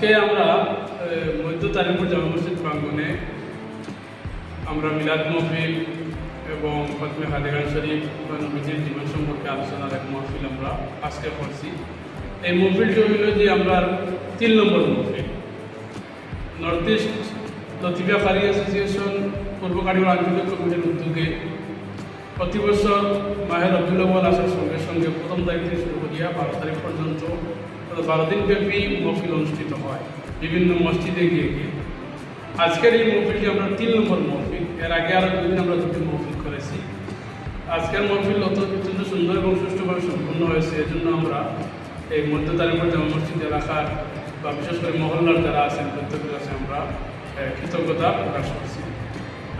কে আমরা মধ্য তারিপুর জামা মসজিদ প্রাঙ্গনে আমরা মিলাদ মহফিল এবং ফতমে হাদিগান শরীফ বা নবীজির জীবন সম্পর্কে আলোচনার এক মহফিল আমরা আজকে করছি। এই মহফিলটি হইল যে আমরা তিন নম্বর মহফিল। নর্থ ইস্ট লতিফা ফারি অ্যাসোসিয়েশন পূর্ব কারিগর আঞ্চলিক কমিটির উদ্যোগে প্রতি বছর মাহের আব্দুল আসার সঙ্গে সঙ্গে প্রথম তারিখ থেকে শুরু করিয়া বারো তারিখ পর্যন্ত বারো দিন ব্যাপী মহফিল অনুষ্ঠিত হয়, বিভিন্ন মসজিদে গিয়ে গিয়ে। আজকের এই মহফিলটি আমরা তিন নম্বর মহফিল, এর আগে আরও দুদিন আমরা দুটি মহফিল করেছি। আজকের মহফিল অত্যন্ত সুন্দর এবং সুষ্ঠুভাবে সম্পন্ন হয়েছে, এজন্য আমরা এই মধ্য তারিখের জামা মসজিদ এলাকার বা বিশেষ করে মহল্লার যারা আছেন, প্রত্যেকের কাছে আমরা কৃতজ্ঞতা প্রকাশ করছি।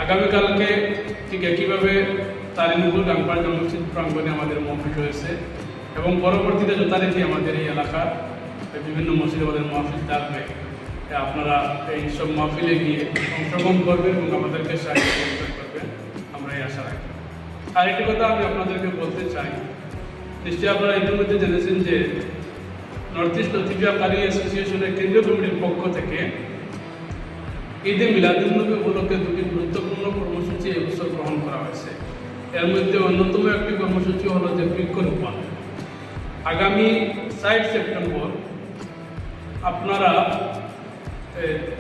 আগামীকালকে ঠিক একইভাবে তারিমুল গাংপাড় জামা মসজিদ প্রাঙ্গণে আমাদের মহফিল রয়েছে এবং পরবর্তীতে যথারীতি আমাদের এই এলাকার বিভিন্ন মসজিদে আমাদের মহফিল থাকবে। আপনারা এই সব মহফিলে গিয়ে অংশগ্রহণ করবেন এবং আমাদেরকে সাহায্য করবেন আমরা এই আশা রাখি। আরেকটি কথা আমি আপনাদেরকে বলতে চাই। নিশ্চয়ই আপনারা ইতিমধ্যে জেনেছেন যে নর্থ ইস্ট লতিফিয়া কারি অ্যাসোসিয়েশনের কেন্দ্রীয় কমিটির পক্ষ থেকে ঈদে মিলাদুন্নবী উপলক্ষে দুটি গুরুত্বপূর্ণ কর্মসূচি এবছর গ্রহণ করা হয়েছে। এর মধ্যে অন্যতম একটি কর্মসূচি হলো যে বৃক্ষরোপণ। আগামী ষাট সেপ্টেম্বর আপনারা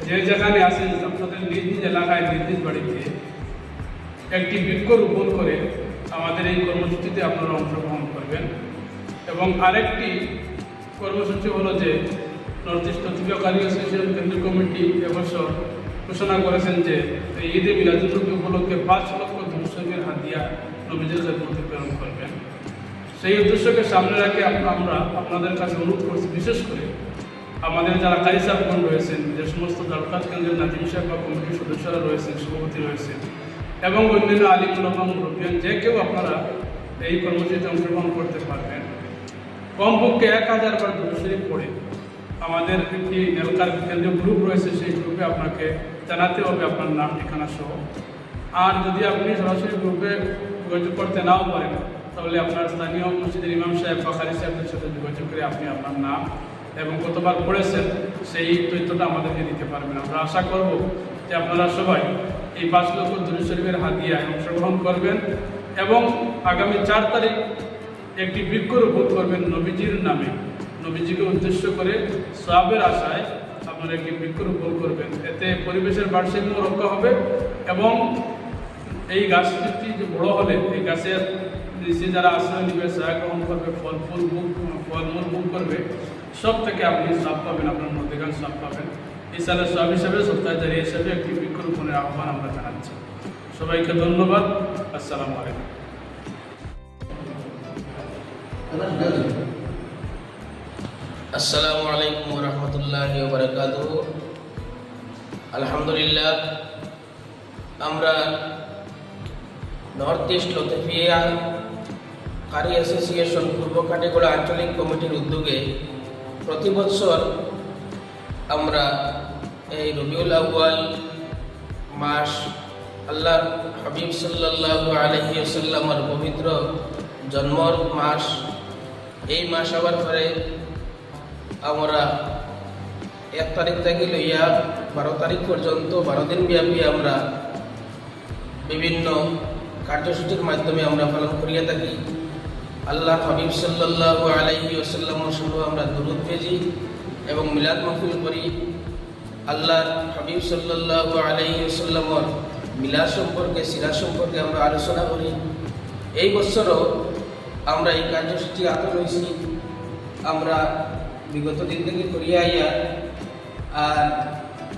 যে যেখানে আছেন, আপনাদের নিজ নিজ এলাকায় নিজ নিজ বাড়িতে একটি বৃক্ষরোপণ করে আমাদের এই কর্মসূচিতে আপনারা অংশগ্রহণ করবেন। এবং আরেকটি কর্মসূচি হলো যে নর্থ ইস্ট লতিফাকারী অ্যাসোসিয়েশন কেন্দ্রীয় কমিটি এবছর ঘোষণা করেছেন যে, এই ঈদে মিলাদুলনবী উপলক্ষে পাঁচ লক্ষ ধর্ষকের হাতিয়া নবীজের মধ্যে প্রেরণ করবেন। সেই উদ্দেশ্যকে সামনে রাখে আমরা আপনাদের কাছে অনুরোধ করছি, বিশেষ করে আমাদের যারা কারি সাহেবগণ রয়েছেন, যে সমস্ত দরকার কেন্দ্রের নাজিম সাহেব বা কমিটির সদস্যরা রয়েছেন, সভাপতি রয়েছেন, এবং অন্যান্য আলিমুল এবং রুপিয়ান যে কেউ আপনারা এই কর্মসূচিতে অংশগ্রহণ করতে পারবেন। কমপক্ষে এক হাজার বার দুশরীফ পড়ে আমাদের একটি এলাকার কেন্দ্রীয় গ্রুপ রয়েছে, সেই গ্রুপে আপনাকে জানাতে হবে আপনার নাম, ঠিকানা সহ। আর যদি আপনি সরাসরি গ্রুপে যোগাযোগ করতে নাও পারেন, তাহলে আপনার স্থানীয় মসজিদের ইমাম সাহেব বা খালি সাহেবদের সাথে যোগাযোগ করে আপনি আপনার নাম এবং কতবার পড়েছেন সেই তথ্যটা আমাদেরকে দিতে পারবেন। আমরা আশা করব যে আপনারা সবাই এই পাঁচ লক্ষ দুরু শরীফের হাতিয়ায় অংশগ্রহণ করবেন এবং আগামী চার তারিখ একটি বৃক্ষরোপণ করবেন নবীজির নামে। নবীজিকে উদ্দেশ্য করে সবের আশায় আপনারা একটি বৃক্ষরোপণ করবেন। এতে পরিবেশের ভারসাম্য রক্ষা হবে এবং এই গাছটি যে বড় হলে এই গাছের নিচে যারা আশ্রয় নিবে, ছায়া গ্রহণ করবে, ফল ফুল বুক ফলমূল বুক করবে সব থেকে আপনি সাপ পাবেন, আপনার মধ্যেখান সাপ পাবেন। এই সালের সব হিসাবে সপ্তাহে জারি হিসাবে একটি বৃক্ষরোপণের আহ্বান আমরা জানাচ্ছি। সবাইকে ধন্যবাদ। আসসালামু আলাইকুম। আসসালামু আলাইকুম রহমতুল্লাহ বরকাত আলহামদুলিল্লাহ, আমরা North East Latifiya Qari association পূর্ব কাটিগড়া আঞ্চলিক কমিটির উদ্যোগে প্রতি বছর আমরা এই রবিউল আউ্য়াল মাস আল্লাহ হাবিব সাল্লাল্লাহু আলহি আসাল্লামর পবিত্র জন্মর মাস, এই মাস আবার পরে আমরা এক তারিখ থেকে লইয়া বারো তারিখ পর্যন্ত, বারো দিন ব্যাপী আমরা বিভিন্ন কার্যসূচির মাধ্যমে আমরা পালন করিয়া থাকি। আল্লাহ হাবিব সাল্লাহ আলাইহি আসাল্লামর শুধু আমরা দুরুদ পেজি এবং মিলাদ মাহফিল করি। আল্লাহ হাবিব সাল্লাহ আলাইহি আসাল্লামর মিলাদ সম্পর্কে, সিরাজ সম্পর্কে আমরা আলোচনা করি। এই বছরও আমরা এই কার্যসূচি হাতে রয়েছি। আমরা বিগত দিন থেকে করিয়া আইয়া, আর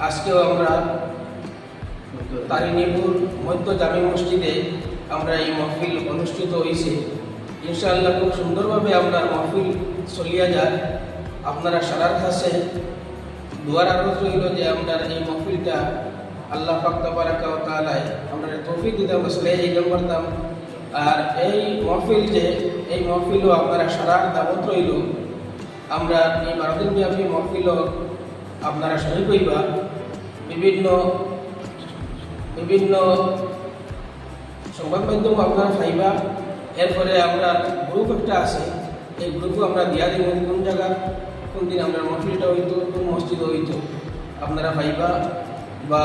আজকেও আমরা তারিনীপুর মধ্য জামে মসজিদে আমরা এই মহফিল অনুষ্ঠিত হয়েছে ইনশাআল্লাহ খুব সুন্দরভাবে আমরা মহফিল চলিয়া যায়। আপনারা সারার কাছে দুয়ার আরজ রইল যে আমরা এই মহফিলটা আল্লাহ পাক্তা বারাকা তালায় আমরা তৌফিক দিতে আমরা চলে যেতে পারতাম আর এই মহফিল যে, এই মহফিলও আপনারা সারার দাবত রইল। আমরা এই দিন ব্যাপী মহফিল আপনারা শহীদ হইবা। বিভিন্ন বিভিন্ন সংবাদ মাধ্যম আপনারা পাইবা। এরপরে আমরা গ্রুপ একটা আছে, এই গ্রুপও আমরা দিয়া দিব কোন জায়গা, কোন দিন আমরা মহফিলটা হইতো, কোন মসজিদ হইতো। আপনারা ভাইবা বা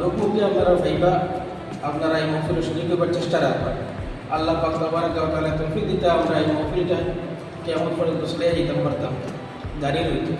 লোকমুখে আপনারা ভাইবা, আপনারা এই মহফিলে শরীর করবার চেষ্টা রাখবেন। আল্লাহ পাক তবারক ওয়া তাআলা তৌফিক দিতে আমরা এই মহফিলটা কেমন পর্যন্ত চলে যেতাম পারতাম। দাঁড়িয়ে রইতো